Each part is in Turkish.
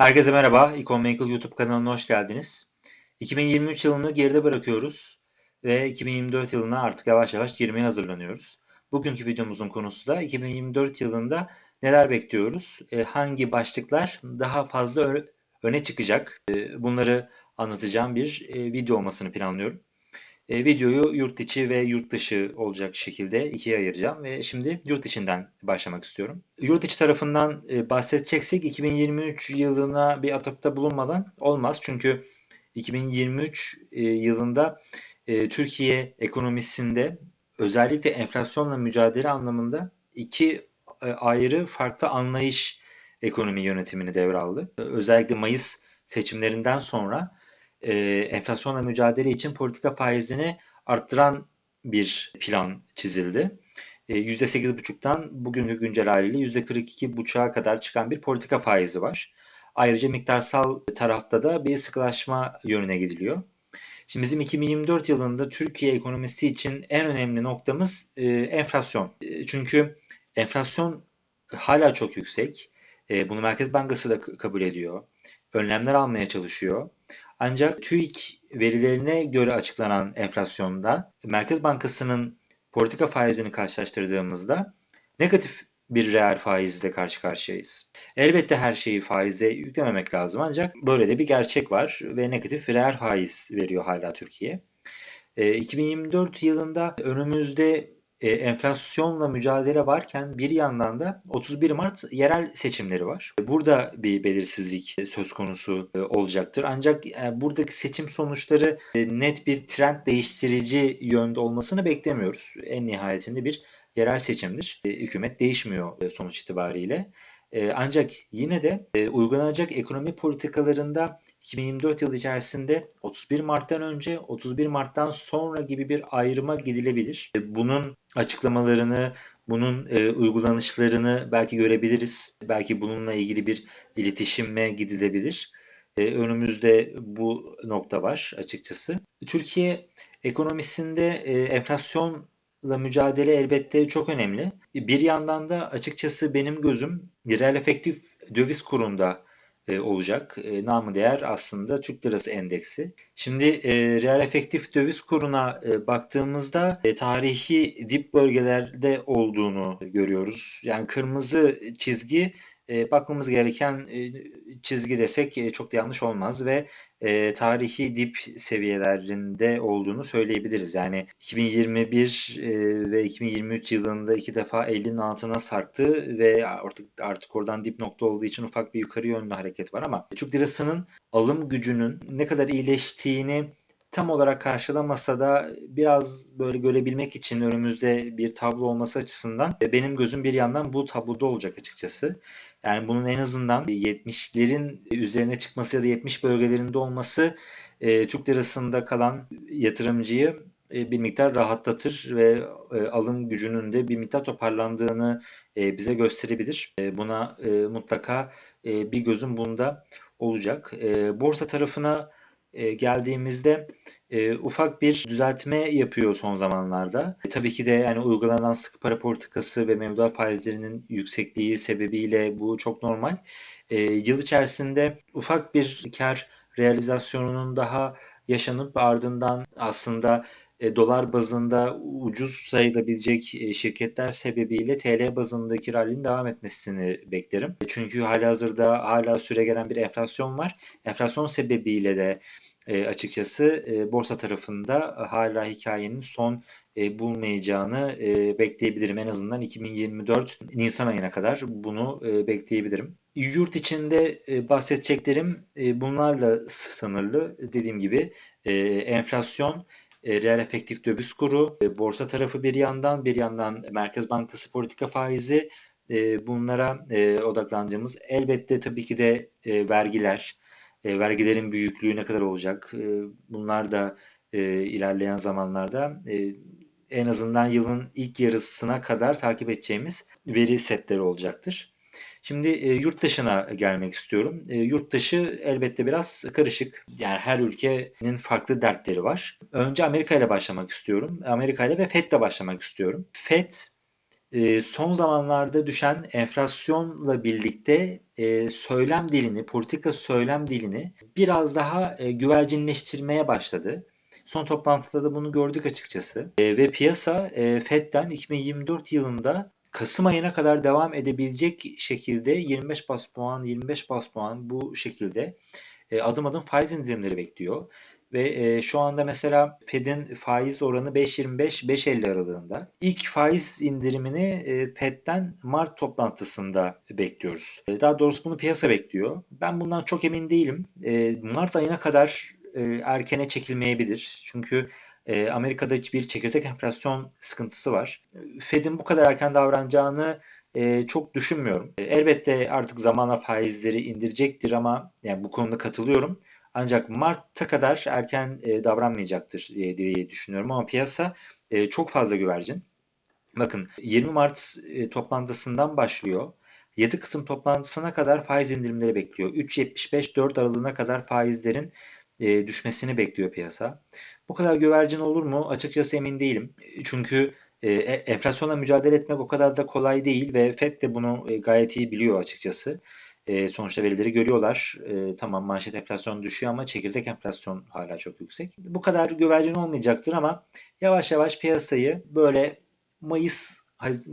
Herkese merhaba, Economical YouTube kanalına hoş geldiniz. 2023 yılını geride bırakıyoruz ve 2024 yılına artık yavaş yavaş girmeye hazırlanıyoruz. Bugünkü videomuzun konusu da 2024 yılında neler bekliyoruz, e, hangi başlıklar daha fazla öne çıkacak e, bunları anlatacağım bir e, video olmasını planlıyorum. E, videoyu yurt içi ve yurt dışı olacak şekilde ikiye ayıracağım ve şimdi yurt içinden başlamak istiyorum. Yurt içi tarafından e, bahsedeceksek 2023 yılına bir atıfta bulunmadan olmaz. Çünkü 2023 e, yılında e, Türkiye ekonomisinde özellikle enflasyonla mücadele anlamında iki e, ayrı farklı anlayış ekonomi yönetimini devraldı. Özellikle Mayıs seçimlerinden sonra e, enflasyonla mücadele için politika faizini arttıran bir plan çizildi. E, %8,5'tan bugünkü güncel haliyle %42,5'a kadar çıkan bir politika faizi var. Ayrıca miktarsal tarafta da bir sıkılaşma yönüne gidiliyor. Şimdi bizim 2024 yılında Türkiye ekonomisi için en önemli noktamız e, enflasyon. E, çünkü enflasyon hala çok yüksek. E, bunu Merkez Bankası da kabul ediyor. Önlemler almaya çalışıyor. Ancak TÜİK verilerine göre açıklanan enflasyonda Merkez Bankası'nın politika faizini karşılaştırdığımızda negatif bir reel faizle karşı karşıyayız. Elbette her şeyi faize yüklememek lazım ancak böyle de bir gerçek var ve negatif reel faiz veriyor hala Türkiye. 2024 yılında önümüzde e, enflasyonla mücadele varken bir yandan da 31 Mart yerel seçimleri var. Burada bir belirsizlik söz konusu e, olacaktır. Ancak e, buradaki seçim sonuçları e, net bir trend değiştirici yönde olmasını beklemiyoruz. En nihayetinde bir yerel seçimdir. E, hükümet değişmiyor e, sonuç itibariyle. E, ancak yine de e, uygulanacak ekonomi politikalarında 2024 yılı içerisinde 31 Mart'tan önce 31 Mart'tan sonra gibi bir ayrıma gidilebilir. E, bunun açıklamalarını, bunun e, uygulanışlarını belki görebiliriz. Belki bununla ilgili bir iletişime gidilebilir. E, önümüzde bu nokta var açıkçası. Türkiye ekonomisinde e, enflasyon mücadele elbette çok önemli. Bir yandan da açıkçası benim gözüm reel efektif döviz kurunda e, olacak. E, namı değer aslında Türk Lirası Endeksi. Şimdi e, reel efektif döviz kuruna e, baktığımızda e, tarihi dip bölgelerde olduğunu görüyoruz. Yani kırmızı çizgi e, bakmamız gereken e, çizgi desek e, çok da yanlış olmaz ve tarihi dip seviyelerinde olduğunu söyleyebiliriz. Yani 2021 e, ve 2023 yılında iki defa 50'nin altına sarktı ve artık artık oradan dip nokta olduğu için ufak bir yukarı yönlü hareket var ama Türk lirasının alım gücünün ne kadar iyileştiğini tam olarak karşılamasa da biraz böyle görebilmek için önümüzde bir tablo olması açısından e, benim gözüm bir yandan bu tabloda olacak açıkçası. Yani bunun en azından 70'lerin üzerine çıkması ya da 70 bölgelerinde olması e, Türk lirasında kalan yatırımcıyı e, bir miktar rahatlatır ve e, alım gücünün de bir miktar toparlandığını e, bize gösterebilir. E, buna e, mutlaka e, bir gözüm bunda olacak. E, borsa tarafına e, geldiğimizde e, ufak bir düzeltme yapıyor son zamanlarda. E, tabii ki de yani uygulanan sıkı para politikası ve mevduat faizlerinin yüksekliği sebebiyle bu çok normal. Yıl içerisinde ufak bir kar realizasyonunun daha yaşanıp ardından aslında e, dolar bazında ucuz sayılabilecek e, şirketler sebebiyle TL bazındaki rallinin devam etmesini beklerim. E, çünkü halihazırda hala süre gelen bir enflasyon var. Enflasyon sebebiyle de açıkçası borsa tarafında hala hikayenin son bulmayacağını bekleyebilirim. En azından 2024 Nisan ayına kadar bunu bekleyebilirim. Yurt içinde bahsedeceklerim bunlarla sınırlı. Dediğim gibi enflasyon, e, reel efektif döviz kuru, e, borsa tarafı bir yandan, bir yandan Merkez Bankası politika faizi e, bunlara e, odaklandığımız elbette tabii ki de vergiler, vergilerin büyüklüğü ne kadar olacak? Bunlar da ilerleyen zamanlarda en azından yılın ilk yarısına kadar takip edeceğimiz veri setleri olacaktır. Şimdi e, yurt dışına gelmek istiyorum. E, yurt dışı elbette biraz karışık. Yani her ülkenin farklı dertleri var. Önce Amerika ile başlamak istiyorum. Amerika ile ve FED ile başlamak istiyorum. FED e, son zamanlarda düşen enflasyonla birlikte e, söylem dilini, politika söylem dilini biraz daha e, güvercinleştirmeye başladı. Son toplantıda da bunu gördük açıkçası. E, ve piyasa e, Fed'den 2024 yılında Kasım ayına kadar devam edebilecek şekilde 25 bas puan, 25 bas puan bu şekilde e, adım adım faiz indirimleri bekliyor. Ve e, şu anda mesela Fed'in faiz oranı 5.25-5.50 aralığında. İlk faiz indirimini e, Fed'den Mart toplantısında bekliyoruz. E, daha doğrusu bunu piyasa bekliyor. Ben bundan çok emin değilim. E, Mart ayına kadar erkene çekilmeyebilir. Çünkü e, Amerika'da bir çekirdek enflasyon sıkıntısı var. Fed'in bu kadar erken davranacağını e, çok düşünmüyorum. E, elbette artık zamanla faizleri indirecektir ama yani bu konuda katılıyorum. Ancak Mart'a kadar erken e, davranmayacaktır e, diye düşünüyorum ama piyasa e, çok fazla güvercin. Bakın 20 Mart e, toplantısından başlıyor. 7 Kasım toplantısına kadar faiz indirimleri bekliyor. 3.75-4 aralığına kadar faizlerin e, düşmesini bekliyor piyasa. Bu kadar güvercin olur mu? Açıkçası emin değilim. Çünkü e, enflasyonla mücadele etmek o kadar da kolay değil ve FED de bunu e, gayet iyi biliyor açıkçası. E, sonuçta verileri görüyorlar. E, tamam manşet enflasyon düşüyor ama çekirdek enflasyon hala çok yüksek. Bu kadar güvercin olmayacaktır ama yavaş yavaş piyasayı böyle Mayıs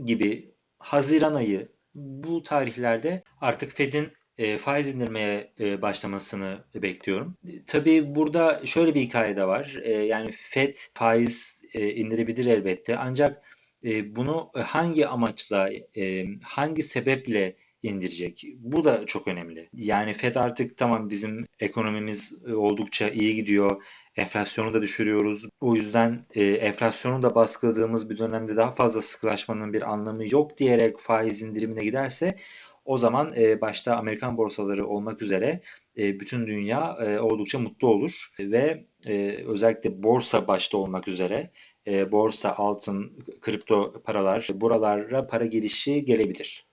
gibi Haziran ayı bu tarihlerde artık Fed'in e, faiz indirmeye e, başlamasını bekliyorum. Tabii burada şöyle bir hikaye de var. E, yani Fed faiz e, indirebilir elbette ancak e, bunu hangi amaçla, e, hangi sebeple indirecek. Bu da çok önemli. Yani Fed artık tamam bizim ekonomimiz e, oldukça iyi gidiyor. Enflasyonu da düşürüyoruz. O yüzden e, enflasyonu da baskıladığımız bir dönemde daha fazla sıkılaşmanın bir anlamı yok diyerek faiz indirimine giderse o zaman e, başta Amerikan borsaları olmak üzere e, bütün dünya e, oldukça mutlu olur ve e, özellikle borsa başta olmak üzere e, borsa, altın, kripto paralar buralara para girişi gelebilir.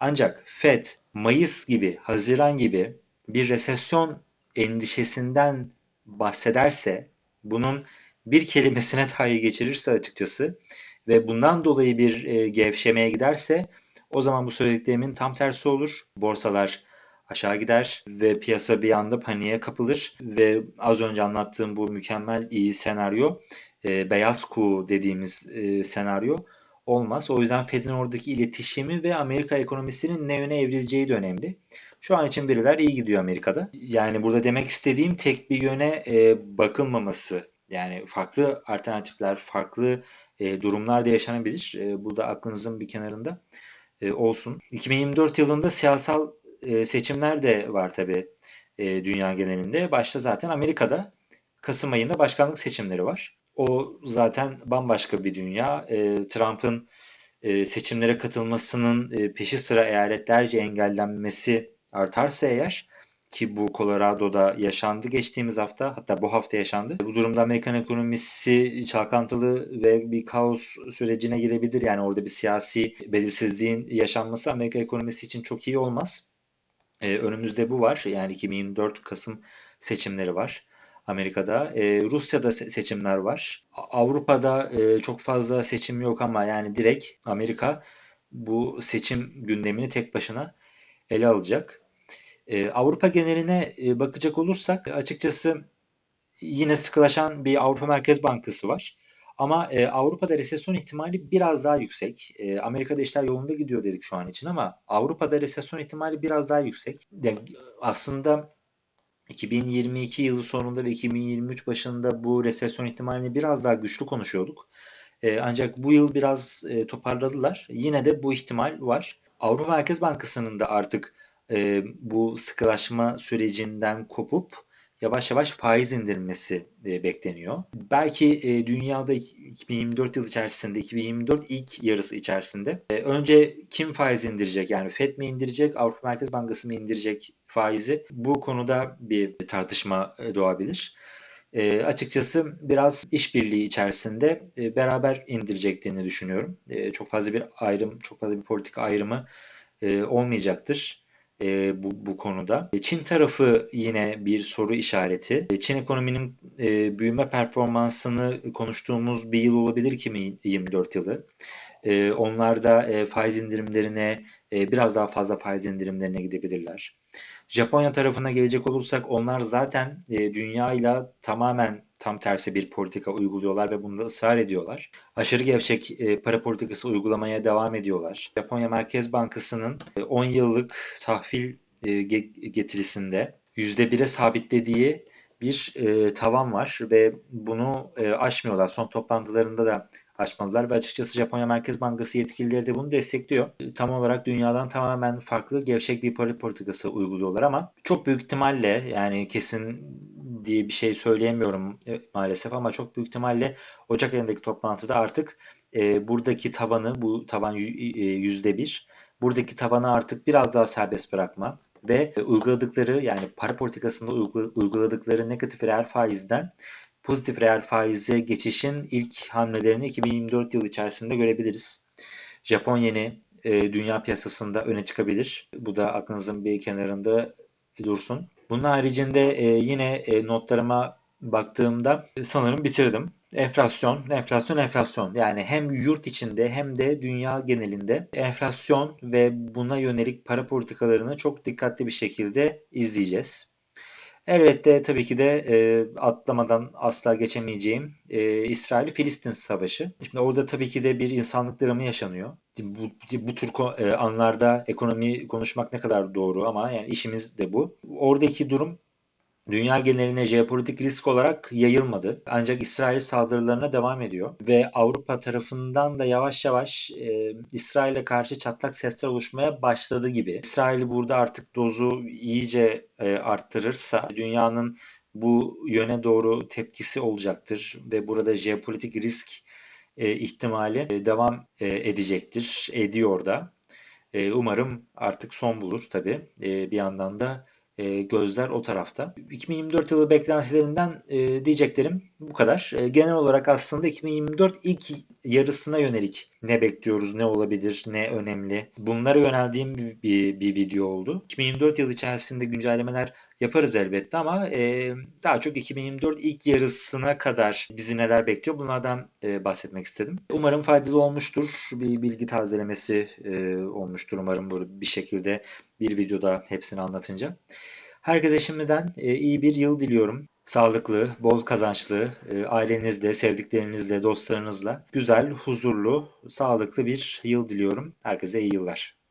Ancak Fed Mayıs gibi, Haziran gibi bir resesyon endişesinden bahsederse, bunun bir kelimesine dahi geçirirse açıkçası ve bundan dolayı bir e, gevşemeye giderse o zaman bu söylediklerimin tam tersi olur. Borsalar aşağı gider ve piyasa bir anda paniğe kapılır ve az önce anlattığım bu mükemmel iyi senaryo e, beyaz kuğu dediğimiz e, senaryo olmaz. O yüzden Fed'in oradaki iletişimi ve Amerika ekonomisinin ne yöne evrileceği de önemli. Şu an için biriler iyi gidiyor Amerika'da. Yani burada demek istediğim tek bir yöne e, bakılmaması. Yani farklı alternatifler, farklı e, durumlar da yaşanabilir. E, bu da aklınızın bir kenarında e, olsun. 2024 yılında siyasal e, seçimler de var tabii e, dünya genelinde. Başta zaten Amerika'da Kasım ayında başkanlık seçimleri var. O zaten bambaşka bir dünya. Trump'ın seçimlere katılmasının peşi sıra eyaletlerce engellenmesi artarsa eğer ki bu Colorado'da yaşandı geçtiğimiz hafta hatta bu hafta yaşandı. Bu durumda Amerikan ekonomisi çalkantılı ve bir kaos sürecine girebilir. Yani orada bir siyasi belirsizliğin yaşanması Amerika ekonomisi için çok iyi olmaz. Ee, önümüzde bu var. Yani 2024 Kasım seçimleri var. Amerika'da. E, Rusya'da seçimler var. Avrupa'da e, çok fazla seçim yok ama yani direkt Amerika bu seçim gündemini tek başına ele alacak. E, Avrupa geneline e, bakacak olursak açıkçası yine sıkılaşan bir Avrupa Merkez Bankası var. Ama e, Avrupa'da resesyon ihtimali biraz daha yüksek. E, Amerika'da işler yolunda gidiyor dedik şu an için ama Avrupa'da resesyon ihtimali biraz daha yüksek. Yani aslında 2022 yılı sonunda ve 2023 başında bu resesyon ihtimalini biraz daha güçlü konuşuyorduk. E, ancak bu yıl biraz e, toparladılar. Yine de bu ihtimal var. Avrupa Merkez Bankası'nın da artık e, bu sıkılaşma sürecinden kopup yavaş yavaş faiz indirmesi e, bekleniyor. Belki e, dünyada 2024 yıl içerisinde, 2024 ilk yarısı içerisinde e, önce kim faiz indirecek? Yani FED mi indirecek, Avrupa Merkez Bankası mı indirecek faizi? Bu konuda bir tartışma e, doğabilir. E, açıkçası biraz işbirliği içerisinde e, beraber indireceklerini düşünüyorum. E, çok fazla bir ayrım, çok fazla bir politik ayrımı e, olmayacaktır. E, bu, bu konuda. E, Çin tarafı yine bir soru işareti. E, Çin ekonominin e, büyüme performansını konuştuğumuz bir yıl olabilir 2024 yılı. E, onlar da e, faiz indirimlerine e, biraz daha fazla faiz indirimlerine gidebilirler. Japonya tarafına gelecek olursak onlar zaten e, dünyayla tamamen tam tersi bir politika uyguluyorlar ve bunda ısrar ediyorlar. Aşırı gevşek e, para politikası uygulamaya devam ediyorlar. Japonya Merkez Bankası'nın e, 10 yıllık tahvil e, getirisinde %1'e sabitlediği bir e, tavan var ve bunu e, aşmıyorlar. Son toplantılarında da açmadılar ve açıkçası Japonya Merkez Bankası yetkilileri de bunu destekliyor. Tam olarak dünyadan tamamen farklı gevşek bir para politikası uyguluyorlar ama çok büyük ihtimalle yani kesin diye bir şey söyleyemiyorum e, maalesef ama çok büyük ihtimalle Ocak ayındaki toplantıda artık e, buradaki tabanı bu taban e, yüzde bir buradaki tabanı artık biraz daha serbest bırakma ve uyguladıkları yani para politikasında uyguladıkları negatif reel faizden pozitif reel faize geçişin ilk hamlelerini 2024 yılı içerisinde görebiliriz. Japon yeni e, dünya piyasasında öne çıkabilir. Bu da aklınızın bir kenarında dursun. Bunun haricinde e, yine e, notlarıma baktığımda sanırım bitirdim. Enflasyon, enflasyon, enflasyon. Yani hem yurt içinde hem de dünya genelinde enflasyon ve buna yönelik para politikalarını çok dikkatli bir şekilde izleyeceğiz. Elbette tabii ki de e, atlamadan asla geçemeyeceğim e, İsrail-Filistin savaşı. Şimdi orada tabii ki de bir insanlık dramı yaşanıyor. Bu, bu tür e, anlarda ekonomi konuşmak ne kadar doğru ama yani işimiz de bu. Oradaki durum dünya geneline jeopolitik risk olarak yayılmadı. Ancak İsrail saldırılarına devam ediyor ve Avrupa tarafından da yavaş yavaş e, İsrail'e karşı çatlak sesler oluşmaya başladı gibi. İsrail burada artık dozu iyice e, arttırırsa dünyanın bu yöne doğru tepkisi olacaktır ve burada jeopolitik risk e, ihtimali e, devam e, edecektir, ediyor da. E, umarım artık son bulur tabii. E, bir yandan da e, gözler o tarafta. 2024 yılı beklentilerinden e, diyeceklerim bu kadar. E, genel olarak aslında 2024 ilk yarısına yönelik ne bekliyoruz, ne olabilir, ne önemli. Bunlara yöneldiğim bir, bir, bir video oldu. 2024 yılı içerisinde güncellemeler yaparız elbette ama e, daha çok 2024 ilk yarısına kadar bizi neler bekliyor bunlardan e, bahsetmek istedim. Umarım faydalı olmuştur. Bir bilgi tazelemesi e, olmuştur umarım bu bir şekilde bir videoda hepsini anlatınca. Herkese şimdiden e, iyi bir yıl diliyorum. Sağlıklı, bol kazançlı, e, ailenizle, sevdiklerinizle, dostlarınızla güzel, huzurlu, sağlıklı bir yıl diliyorum. Herkese iyi yıllar.